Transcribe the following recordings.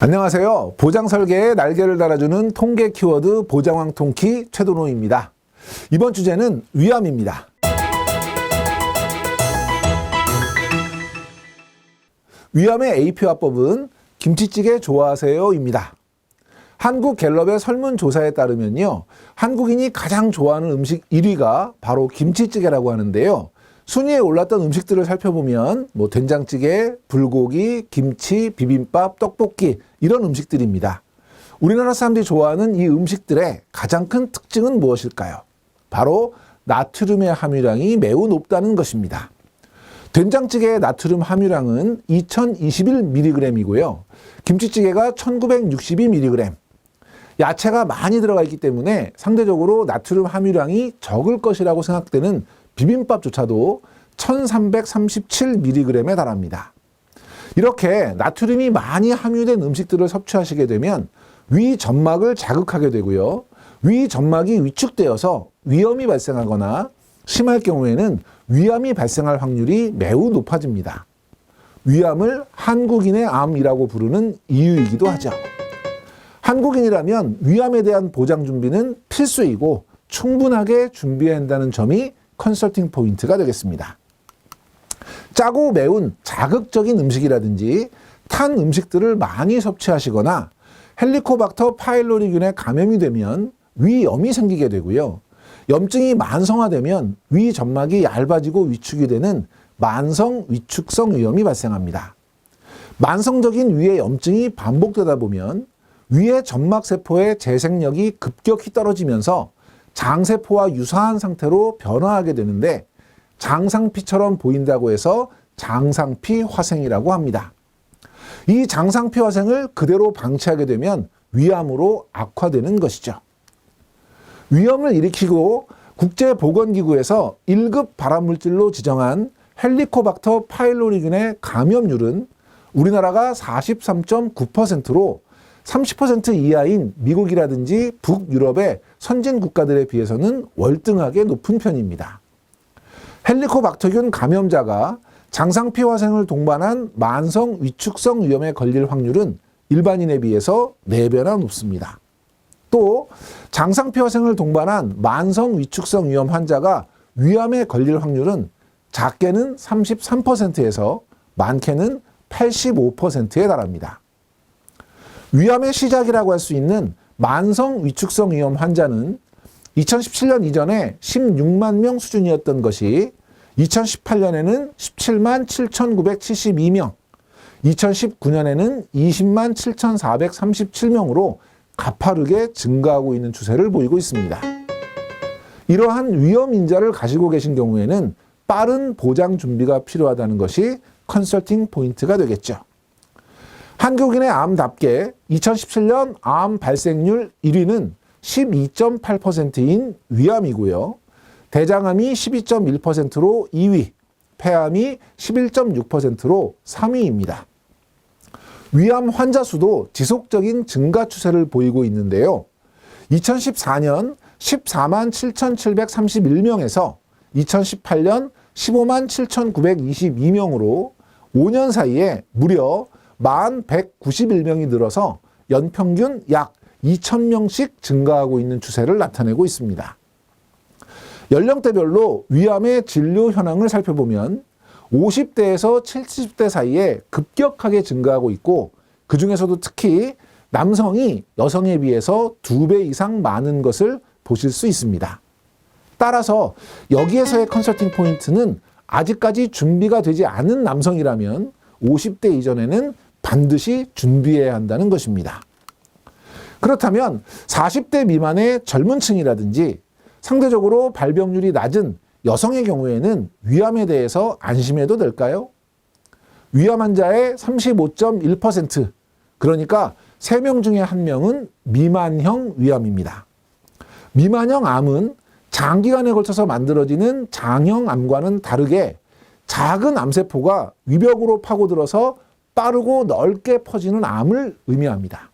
안녕하세요. 보장 설계에 날개를 달아주는 통계 키워드 보장왕 통키 최도노입니다. 이번 주제는 위암입니다. 위암의 AP화법은 김치찌개 좋아하세요입니다. 한국 갤럽의 설문조사에 따르면요. 한국인이 가장 좋아하는 음식 1위가 바로 김치찌개라고 하는데요. 순위에 올랐던 음식들을 살펴보면 뭐 된장찌개, 불고기, 김치, 비빔밥, 떡볶이 이런 음식들입니다. 우리나라 사람들이 좋아하는 이 음식들의 가장 큰 특징은 무엇일까요? 바로 나트륨의 함유량이 매우 높다는 것입니다. 된장찌개의 나트륨 함유량은 2021mg이고요. 김치찌개가 1962mg. 야채가 많이 들어가 있기 때문에 상대적으로 나트륨 함유량이 적을 것이라고 생각되는 비빔밥조차도 1337mg에 달합니다. 이렇게 나트륨이 많이 함유된 음식들을 섭취하시게 되면 위 점막을 자극하게 되고요. 위 점막이 위축되어서 위염이 발생하거나 심할 경우에는 위암이 발생할 확률이 매우 높아집니다. 위암을 한국인의 암이라고 부르는 이유이기도 하죠. 한국인이라면 위암에 대한 보장 준비는 필수이고 충분하게 준비해야 한다는 점이 컨설팅 포인트가 되겠습니다. 짜고 매운 자극적인 음식이라든지 탄 음식들을 많이 섭취하시거나 헬리코박터 파일로리균에 감염이 되면 위염이 생기게 되고요. 염증이 만성화되면 위 점막이 얇아지고 위축이 되는 만성 위축성 위염이 발생합니다. 만성적인 위의 염증이 반복되다 보면 위의 점막 세포의 재생력이 급격히 떨어지면서 장세포와 유사한 상태로 변화하게 되는데 장상피처럼 보인다고 해서 장상피 화생이라고 합니다. 이 장상피 화생을 그대로 방치하게 되면 위암으로 악화되는 것이죠. 위험을 일으키고 국제보건기구에서 1급 발암물질로 지정한 헬리코박터 파일로리균의 감염률은 우리나라가 43.9%로 30% 이하인 미국이라든지 북유럽의 선진 국가들에 비해서는 월등하게 높은 편입니다. 헬리코박터균 감염자가 장상피 화생을 동반한 만성 위축성 위염에 걸릴 확률은 일반인에 비해서 4배나 높습니다. 또 장상피 화생을 동반한 만성 위축성 위염 환자가 위암에 걸릴 확률은 작게는 33%에서 많게는 85%에 달합니다. 위암의 시작이라고 할 수 있는 만성 위축성 위염 환자는 2017년 이전에 16만 명 수준이었던 것이 2018년에는 17만 7,972명, 2019년에는 20만 7,437명으로 가파르게 증가하고 있는 추세를 보이고 있습니다. 이러한 위험 인자를 가지고 계신 경우에는 빠른 보장 준비가 필요하다는 것이 컨설팅 포인트가 되겠죠. 한국인의 암답게 2017년 암 발생률 1위는 12.8%인 위암이고요. 대장암이 12.1%로 2위, 폐암이 11.6%로 3위입니다. 위암 환자 수도 지속적인 증가 추세를 보이고 있는데요. 2014년 14만 7,731명에서 2018년 15만 7,922명으로 5년 사이에 무려 1만 191명이 늘어서 연평균 약 2,000명씩 증가하고 있는 추세를 나타내고 있습니다. 연령대별로 위암의 진료 현황을 살펴보면 50대에서 70대 사이에 급격하게 증가하고 있고 그 중에서도 특히 남성이 여성에 비해서 두 배 이상 많은 것을 보실 수 있습니다. 따라서 여기에서의 컨설팅 포인트는 아직까지 준비가 되지 않은 남성이라면 50대 이전에는 반드시 준비해야 한다는 것입니다. 그렇다면 40대 미만의 젊은 층이라든지 상대적으로 발병률이 낮은 여성의 경우에는 위암에 대해서 안심해도 될까요? 위암 환자의 35.1% 그러니까 3명 중에 1명은 미만형 위암입니다. 미만형 암은 장기간에 걸쳐서 만들어지는 장형 암과는 다르게 작은 암세포가 위벽으로 파고들어서 빠르고 넓게 퍼지는 암을 의미합니다.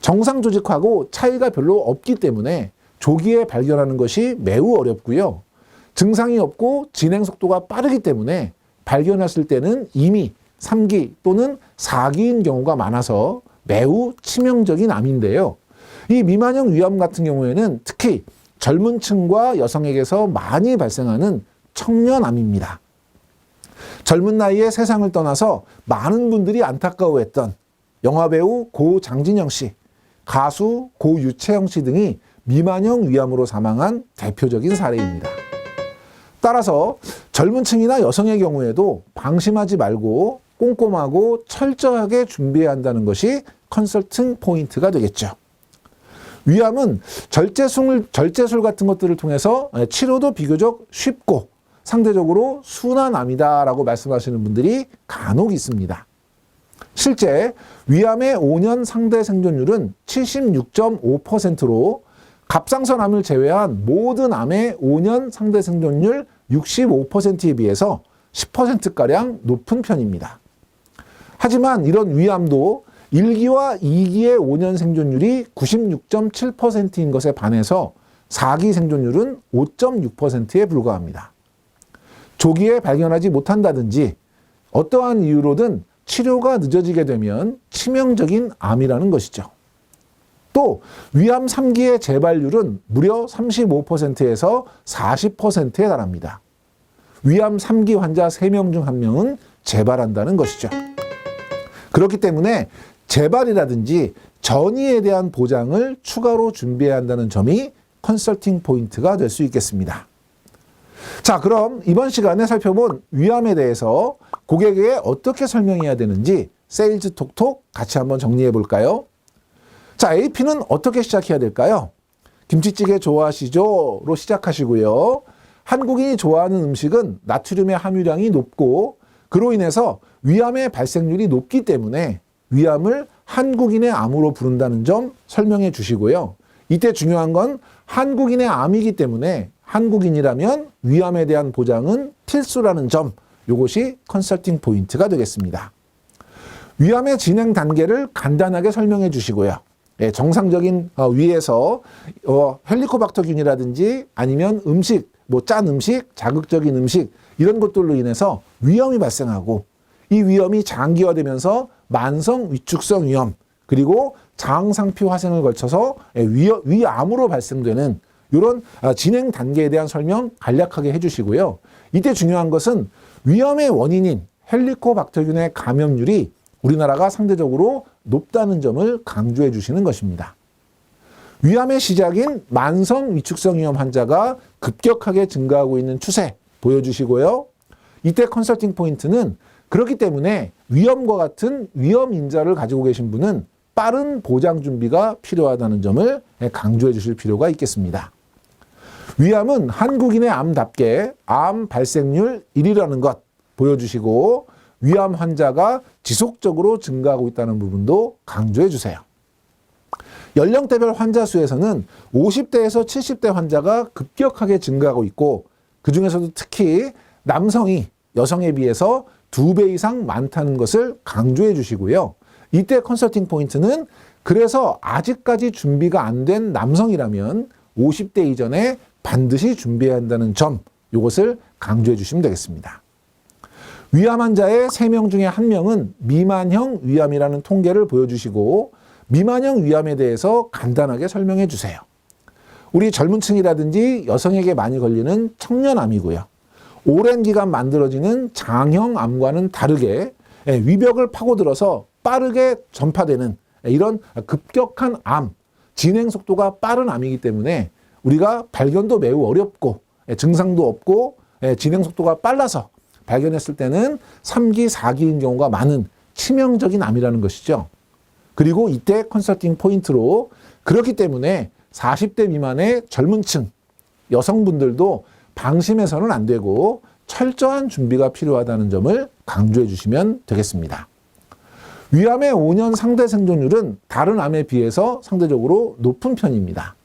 정상 조직하고 차이가 별로 없기 때문에 조기에 발견하는 것이 매우 어렵고요. 증상이 없고 진행 속도가 빠르기 때문에 발견했을 때는 이미 3기 또는 4기인 경우가 많아서 매우 치명적인 암인데요. 이 미만형 위암 같은 경우에는 특히 젊은 층과 여성에게서 많이 발생하는 청년암입니다. 젊은 나이에 세상을 떠나서 많은 분들이 안타까워했던 영화배우 고 장진영 씨, 가수 고 유채영 씨 등이 미만형 위암으로 사망한 대표적인 사례입니다. 따라서 젊은 층이나 여성의 경우에도 방심하지 말고 꼼꼼하고 철저하게 준비해야 한다는 것이 컨설팅 포인트가 되겠죠. 위암은 절제술, 절제술 같은 것들을 통해서 치료도 비교적 쉽고 상대적으로 순한 암이다라고 말씀하시는 분들이 간혹 있습니다. 실제 위암의 5년 상대 생존율은 76.5%로 갑상선 암을 제외한 모든 암의 5년 상대 생존율 65%에 비해서 10%가량 높은 편입니다. 하지만 이런 위암도 1기와 2기의 5년 생존율이 96.7%인 것에 반해서 4기 생존율은 5.6%에 불과합니다. 조기에 발견하지 못한다든지 어떠한 이유로든 치료가 늦어지게 되면 치명적인 암이라는 것이죠. 또 위암 3기의 재발률은 무려 35%에서 40%에 달합니다. 위암 3기 환자 3명 중 1명은 재발한다는 것이죠. 그렇기 때문에 재발이라든지 전이에 대한 보장을 추가로 준비해야 한다는 점이 컨설팅 포인트가 될 수 있겠습니다. 자, 그럼 이번 시간에 살펴본 위암에 대해서 고객에게 어떻게 설명해야 되는지 세일즈 톡톡 같이 한번 정리해 볼까요? 자, AP는 어떻게 시작해야 될까요? 김치찌개 좋아하시죠? 로 시작하시고요. 한국인이 좋아하는 음식은 나트륨의 함유량이 높고 그로 인해서 위암의 발생률이 높기 때문에 위암을 한국인의 암으로 부른다는 점 설명해 주시고요. 이때 중요한 건 한국인의 암이기 때문에 한국인이라면 위암에 대한 보장은 필수라는 점, 이것이 컨설팅 포인트가 되겠습니다. 위암의 진행 단계를 간단하게 설명해 주시고요. 예, 정상적인 어, 위에서 어, 헬리코박터균이라든지 아니면 음식, 뭐 짠 음식, 자극적인 음식 이런 것들로 인해서 위험이 발생하고 이 위험이 장기화되면서 만성 위축성 위험 그리고 장상피 화생을 걸쳐서 예, 위, 위암으로 발생되는 이런 아, 진행 단계에 대한 설명 간략하게 해주시고요. 이때 중요한 것은 위험의 원인인 헬리코박터균의 감염률이 우리나라가 상대적으로 높다는 점을 강조해 주시는 것입니다. 위암의 시작인 만성 위축성 위험 환자가 급격하게 증가하고 있는 추세 보여주시고요. 이때 컨설팅 포인트는 그렇기 때문에 위험과 같은 위험 인자를 가지고 계신 분은 빠른 보장 준비가 필요하다는 점을 강조해 주실 필요가 있겠습니다. 위암은 한국인의 암답게 암 발생률 1위라는 것 보여주시고 위암 환자가 지속적으로 증가하고 있다는 부분도 강조해 주세요. 연령대별 환자 수에서는 50대에서 70대 환자가 급격하게 증가하고 있고 그 중에서도 특히 남성이 여성에 비해서 두 배 이상 많다는 것을 강조해 주시고요. 이때 컨설팅 포인트는 그래서 아직까지 준비가 안 된 남성이라면 50대 이전에 반드시 준비해야 한다는 점, 이것을 강조해 주시면 되겠습니다. 위암 환자의 3명 중에 1명은 미만형 위암이라는 통계를 보여주시고 미만형 위암에 대해서 간단하게 설명해 주세요. 우리 젊은 층이라든지 여성에게 많이 걸리는 청년암이고요. 오랜 기간 만들어지는 장형 암과는 다르게 예, 위벽을 파고들어서 빠르게 전파되는 이런 급격한 암, 진행 속도가 빠른 암이기 때문에 우리가 발견도 매우 어렵고 예, 증상도 없고 예, 진행 속도가 빨라서 발견했을 때는 3기, 4기인 경우가 많은 치명적인 암이라는 것이죠. 그리고 이때 컨설팅 포인트로 그렇기 때문에 40대 미만의 젊은 층 여성분들도 방심해서는 안 되고 철저한 준비가 필요하다는 점을 강조해 주시면 되겠습니다. 위암의 5년 상대 생존율은 다른 암에 비해서 상대적으로 높은 편입니다.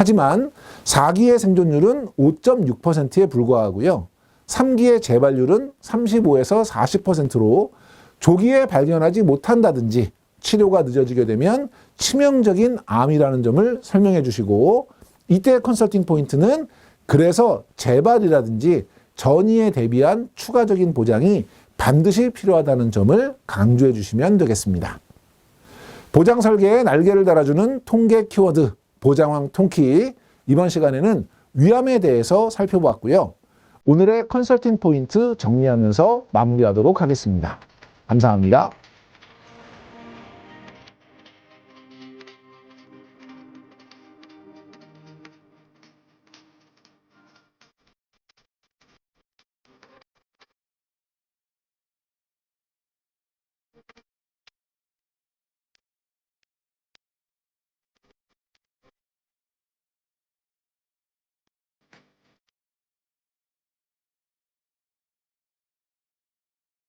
하지만 4기의 생존율은 5.6%에 불과하고요. 3기의 재발률은 35에서 40%로 조기에 발견하지 못한다든지 치료가 늦어지게 되면 치명적인 암이라는 점을 설명해 주시고 이때 컨설팅 포인트는 그래서 재발이라든지 전이에 대비한 추가적인 보장이 반드시 필요하다는 점을 강조해 주시면 되겠습니다. 보장 설계에 날개를 달아주는 통계 키워드 보장왕 통키 이번 시간에는 위암에 대해서 살펴보았고요. 오늘의 컨설팅 포인트 정리하면서 마무리하도록 하겠습니다. 감사합니다.